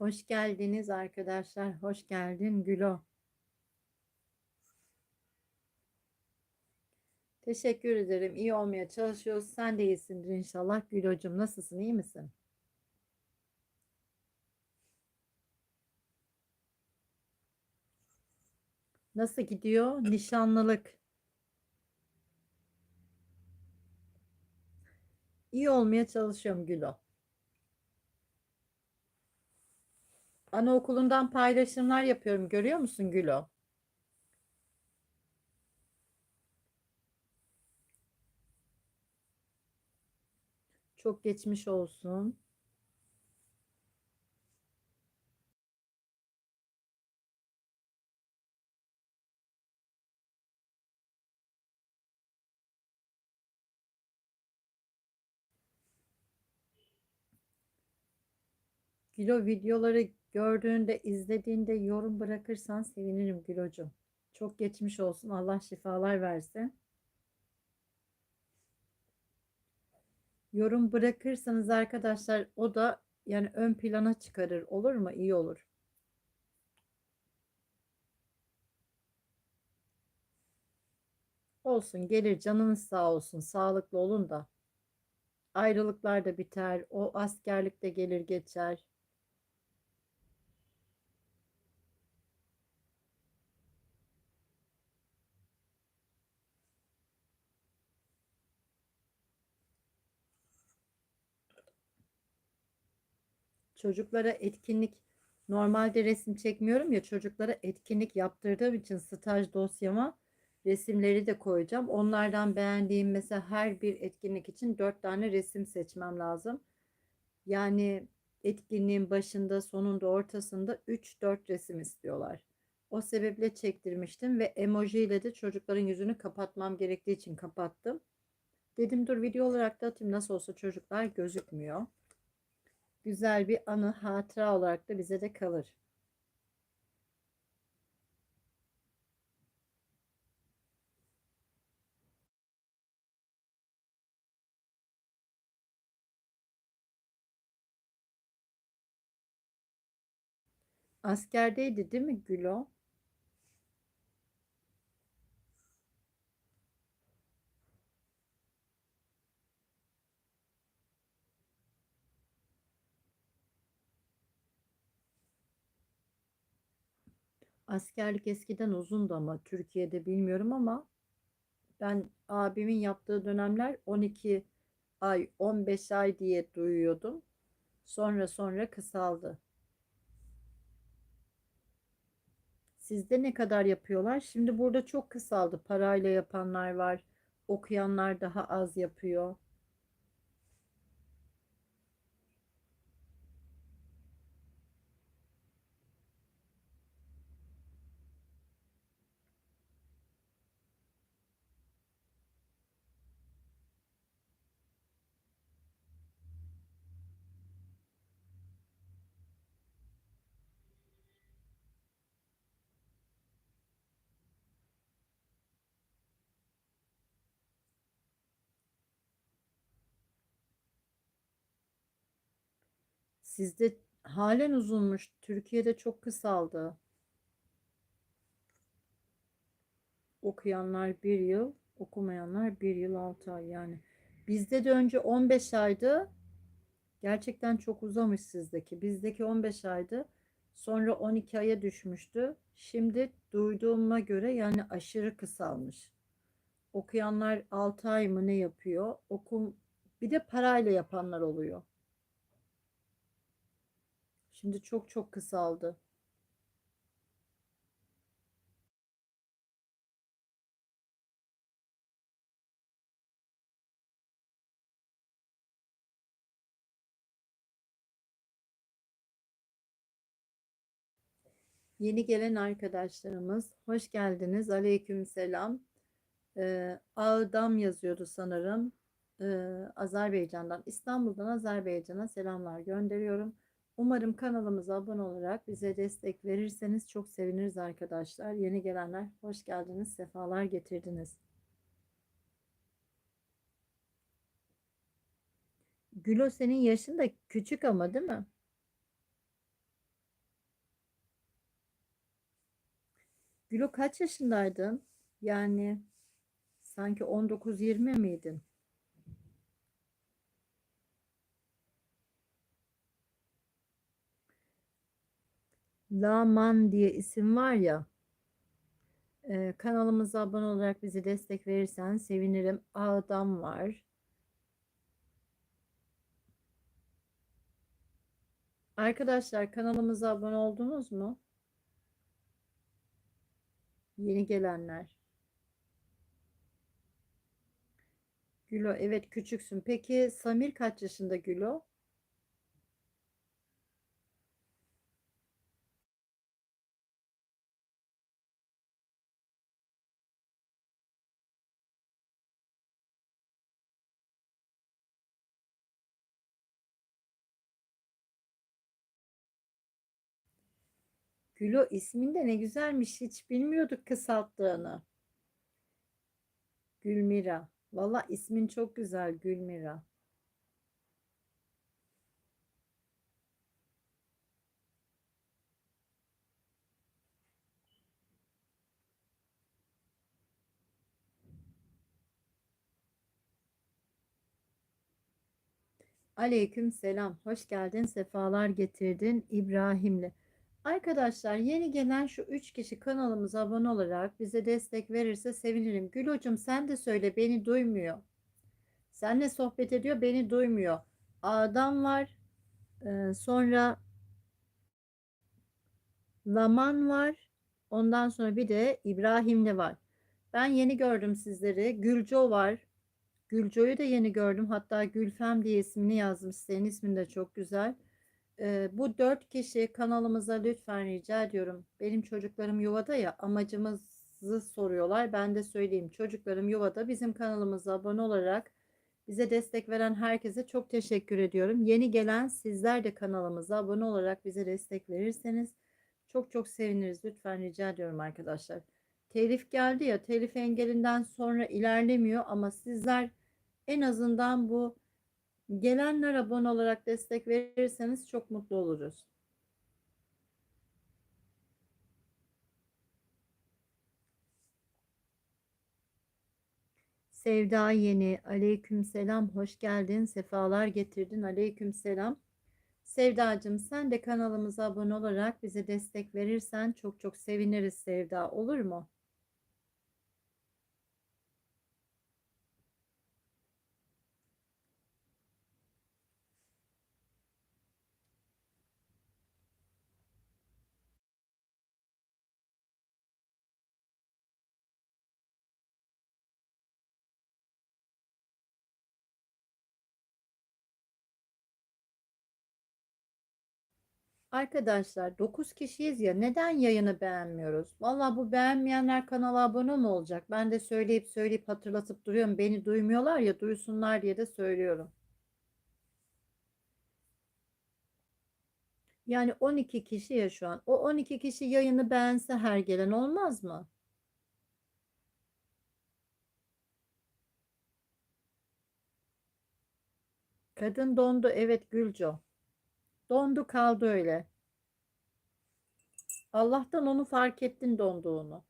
Hoş geldiniz arkadaşlar. Hoş geldin Gülo. Teşekkür ederim. İyi olmaya çalışıyoruz. Sen de iyisindir inşallah. Gülocuğum nasılsın? İyi misin? Nasıl gidiyor? Nişanlılık. İyi olmaya çalışıyorum Gülo. Anaokulundan paylaşımlar yapıyorum. Görüyor musun Gülo? Çok geçmiş olsun. Gülo videoları gördüğünde, izlediğinde yorum bırakırsan sevinirim Gülocuğum. Çok geçmiş olsun. Allah şifalar versin. Yorum bırakırsanız arkadaşlar o da yani ön plana çıkarır. Olur mu? İyi olur. Olsun gelir canınız sağ olsun. Sağlıklı olun da. Ayrılıklar da biter. O askerlik de gelir geçer. Çocuklara etkinlik normalde resim çekmiyorum ya çocuklara etkinlik yaptırdığım için staj dosyama resimleri de koyacağım. Onlardan beğendiğim mesela her bir etkinlik için dört tane resim seçmem lazım. Yani etkinliğin başında, sonunda, ortasında 3-4 resim istiyorlar. O sebeple çektirmiştim ve emoji ile de çocukların yüzünü kapatmam gerektiği için kapattım. Dedim dur video olarak da atayım nasıl olsa çocuklar gözükmüyor güzel bir anı, hatıra olarak da bize de kalır. Askerdeydi değil mi Gülo? Askerlik eskiden uzundu ama Türkiye'de bilmiyorum ama ben abimin yaptığı dönemler 12 ay 15 ay diye duyuyordum. Sonra sonra kısaldı. Sizde ne kadar yapıyorlar? Şimdi burada çok kısaldı. Parayla yapanlar var. Okuyanlar daha az yapıyor. Sizde halen uzunmuş. Türkiye'de çok kısaldı. Okuyanlar bir yıl, okumayanlar bir yıl altı ay yani. Bizde de önce 15 aydı. Gerçekten çok uzamış sizdeki. Bizdeki 15 aydı. Sonra 12 aya düşmüştü. Şimdi duyduğuma göre yani aşırı kısalmış. Okuyanlar 6 ay mı ne yapıyor? Okum bir de parayla yapanlar oluyor. Şimdi çok çok kısaldı. Yeni gelen arkadaşlarımız hoş geldiniz. Aleyküm selam. Ee, Ağdam yazıyordu sanırım. Ee, Azerbaycan'dan, İstanbul'dan Azerbaycan'a selamlar gönderiyorum. Umarım kanalımıza abone olarak bize destek verirseniz çok seviniriz arkadaşlar. Yeni gelenler hoş geldiniz, sefalar getirdiniz. Gülo senin yaşın da küçük ama değil mi? Gülo kaç yaşındaydın? Yani sanki 19-20 miydin? Laman diye isim var ya. e, kanalımıza abone olarak bizi destek verirsen sevinirim. Adam var. Arkadaşlar kanalımıza abone oldunuz mu? Yeni gelenler. Gülo evet küçüksün. Peki Samir kaç yaşında Gülo? Gülo ismin de ne güzelmiş. Hiç bilmiyorduk kısalttığını. Gülmira. Valla ismin çok güzel Gülmira. Aleyküm selam. Hoş geldin. Sefalar getirdin İbrahim'le. Arkadaşlar yeni gelen şu üç kişi kanalımıza abone olarak bize destek verirse sevinirim. Gül hocam sen de söyle beni duymuyor. Seninle sohbet ediyor beni duymuyor. Adam var. Ee, sonra Laman var. Ondan sonra bir de İbrahimli var. Ben yeni gördüm sizleri. Gülco var. Gülco'yu da yeni gördüm. Hatta Gülfem diye ismini yazmış. Senin ismin de çok güzel. Bu dört kişi kanalımıza lütfen rica ediyorum. Benim çocuklarım yuvada ya amacımızı soruyorlar. Ben de söyleyeyim. Çocuklarım yuvada bizim kanalımıza abone olarak bize destek veren herkese çok teşekkür ediyorum. Yeni gelen sizler de kanalımıza abone olarak bize destek verirseniz çok çok seviniriz. Lütfen rica ediyorum arkadaşlar. Telif geldi ya telif engelinden sonra ilerlemiyor ama sizler en azından bu gelenler abone olarak destek verirseniz çok mutlu oluruz. Sevda Yeni, aleyküm selam, hoş geldin, sefalar getirdin, aleyküm selam. Sevdacığım sen de kanalımıza abone olarak bize destek verirsen çok çok seviniriz Sevda, olur mu? Arkadaşlar 9 kişiyiz ya neden yayını beğenmiyoruz? Valla bu beğenmeyenler kanala abone mi olacak? Ben de söyleyip söyleyip hatırlatıp duruyorum. Beni duymuyorlar ya duysunlar diye de söylüyorum. Yani 12 kişi ya şu an. O 12 kişi yayını beğense her gelen olmaz mı? Kadın dondu. Evet Gülco. Dondu kaldı öyle. Allah'tan onu fark ettin donduğunu.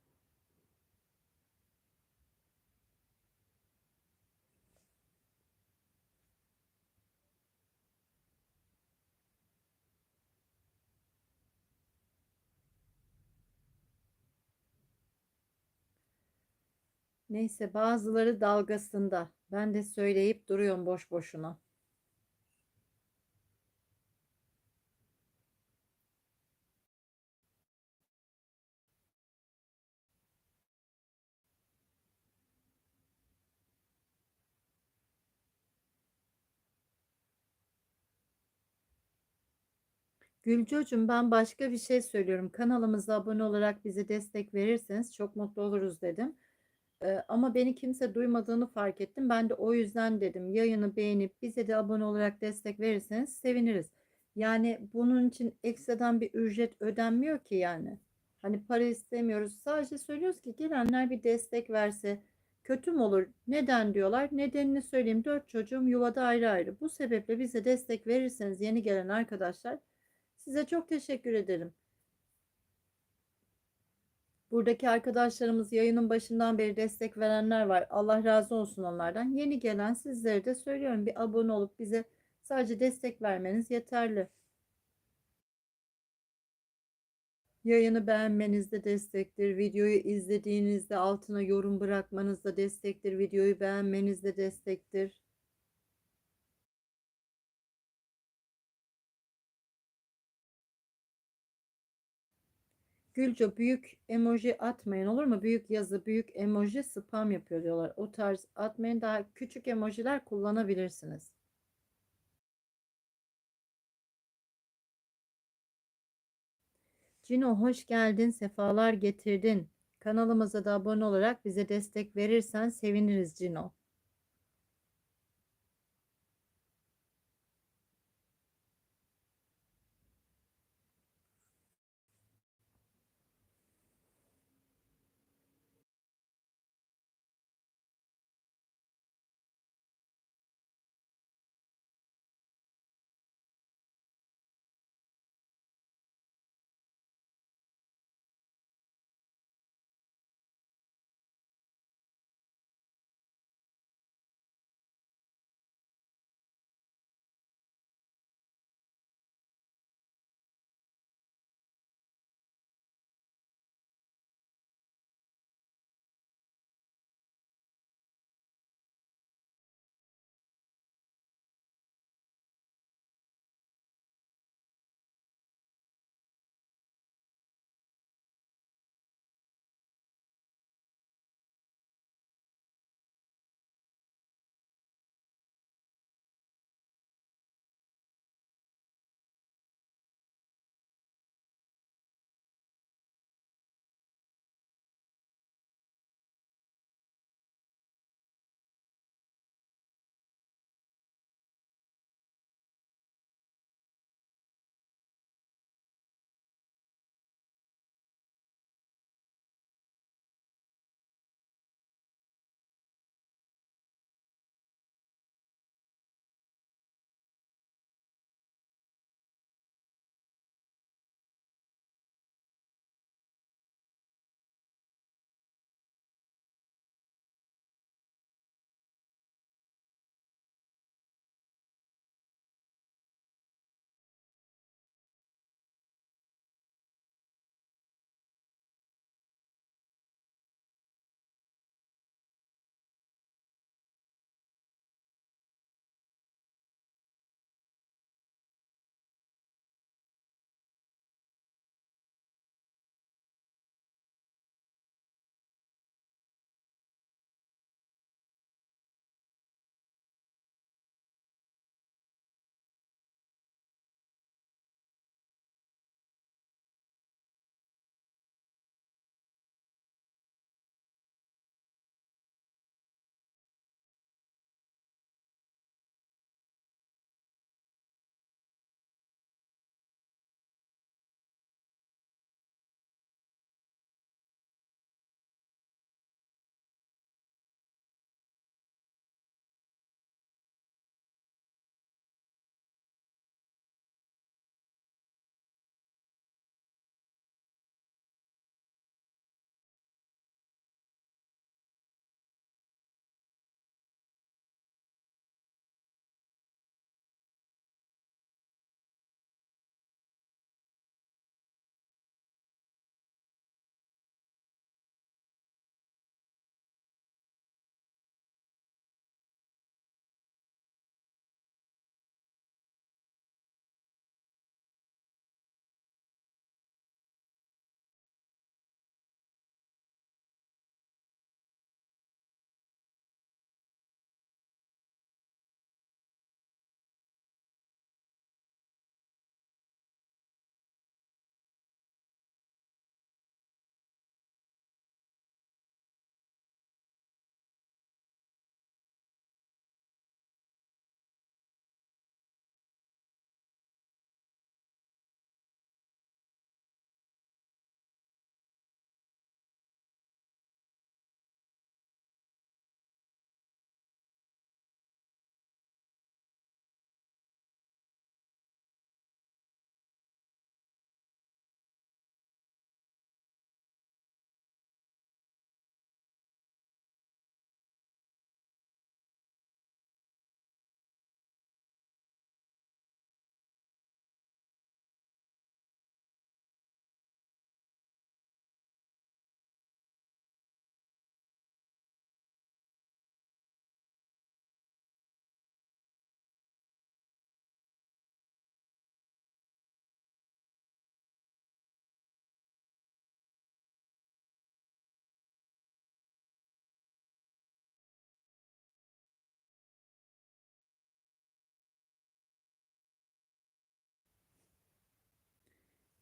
Neyse bazıları dalgasında. Ben de söyleyip duruyorum boş boşuna. Gülcocuğum ben başka bir şey söylüyorum. Kanalımıza abone olarak bize destek verirseniz çok mutlu oluruz dedim. Ee, ama beni kimse duymadığını fark ettim. Ben de o yüzden dedim yayını beğenip bize de abone olarak destek verirseniz seviniriz. Yani bunun için ekstradan bir ücret ödenmiyor ki yani. Hani para istemiyoruz. Sadece söylüyoruz ki gelenler bir destek verse kötü mü olur? Neden diyorlar? Nedenini söyleyeyim. Dört çocuğum yuvada ayrı ayrı. Bu sebeple bize destek verirseniz yeni gelen arkadaşlar Size çok teşekkür ederim. Buradaki arkadaşlarımız yayının başından beri destek verenler var. Allah razı olsun onlardan. Yeni gelen sizlere de söylüyorum bir abone olup bize sadece destek vermeniz yeterli. Yayını beğenmeniz de destektir. Videoyu izlediğinizde altına yorum bırakmanız da destektir. Videoyu beğenmeniz de destektir. Gülco büyük emoji atmayın olur mu? Büyük yazı, büyük emoji spam yapıyor diyorlar. O tarz atmayın. Daha küçük emojiler kullanabilirsiniz. Cino hoş geldin, sefalar getirdin. Kanalımıza da abone olarak bize destek verirsen seviniriz Cino.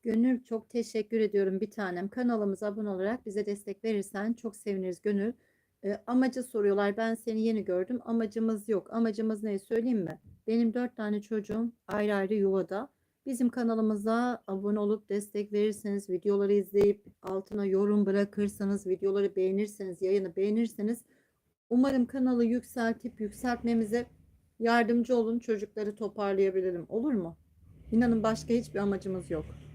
Gönül çok teşekkür ediyorum bir tanem. Kanalımıza abone olarak bize destek verirsen çok seviniriz Gönül. E, amacı soruyorlar. Ben seni yeni gördüm. Amacımız yok. Amacımız ne söyleyeyim mi? Benim dört tane çocuğum ayrı ayrı yuvada. Bizim kanalımıza abone olup destek verirseniz, videoları izleyip altına yorum bırakırsanız, videoları beğenirseniz, yayını beğenirseniz umarım kanalı yükseltip yükseltmemize yardımcı olun. Çocukları toparlayabilirim. Olur mu? İnanın başka hiçbir amacımız yok.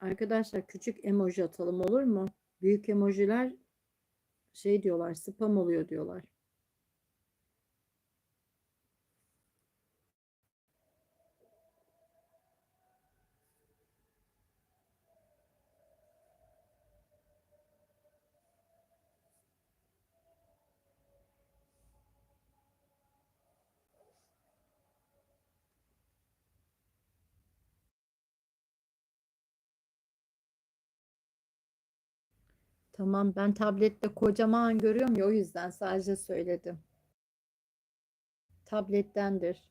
Arkadaşlar küçük emoji atalım olur mu? Büyük emojiler şey diyorlar spam oluyor diyorlar. Tamam ben tablette kocaman görüyorum ya o yüzden sadece söyledim. Tablettendir.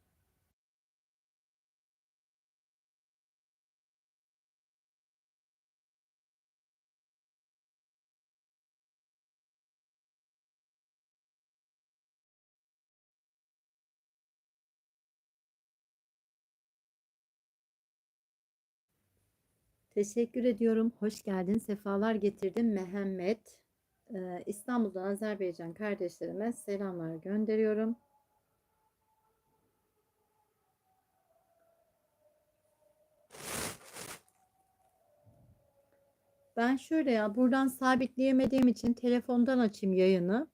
Teşekkür ediyorum. Hoş geldin. Sefalar getirdin Mehmet. Ee, İstanbul'dan Azerbaycan kardeşlerime selamlar gönderiyorum. Ben şöyle ya buradan sabitleyemediğim için telefondan açayım yayını.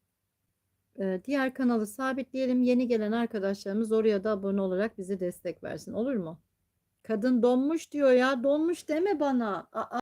Ee, diğer kanalı sabitleyelim. Yeni gelen arkadaşlarımız oraya da abone olarak bize destek versin. Olur mu? Kadın donmuş diyor ya. Donmuş deme bana. Aa.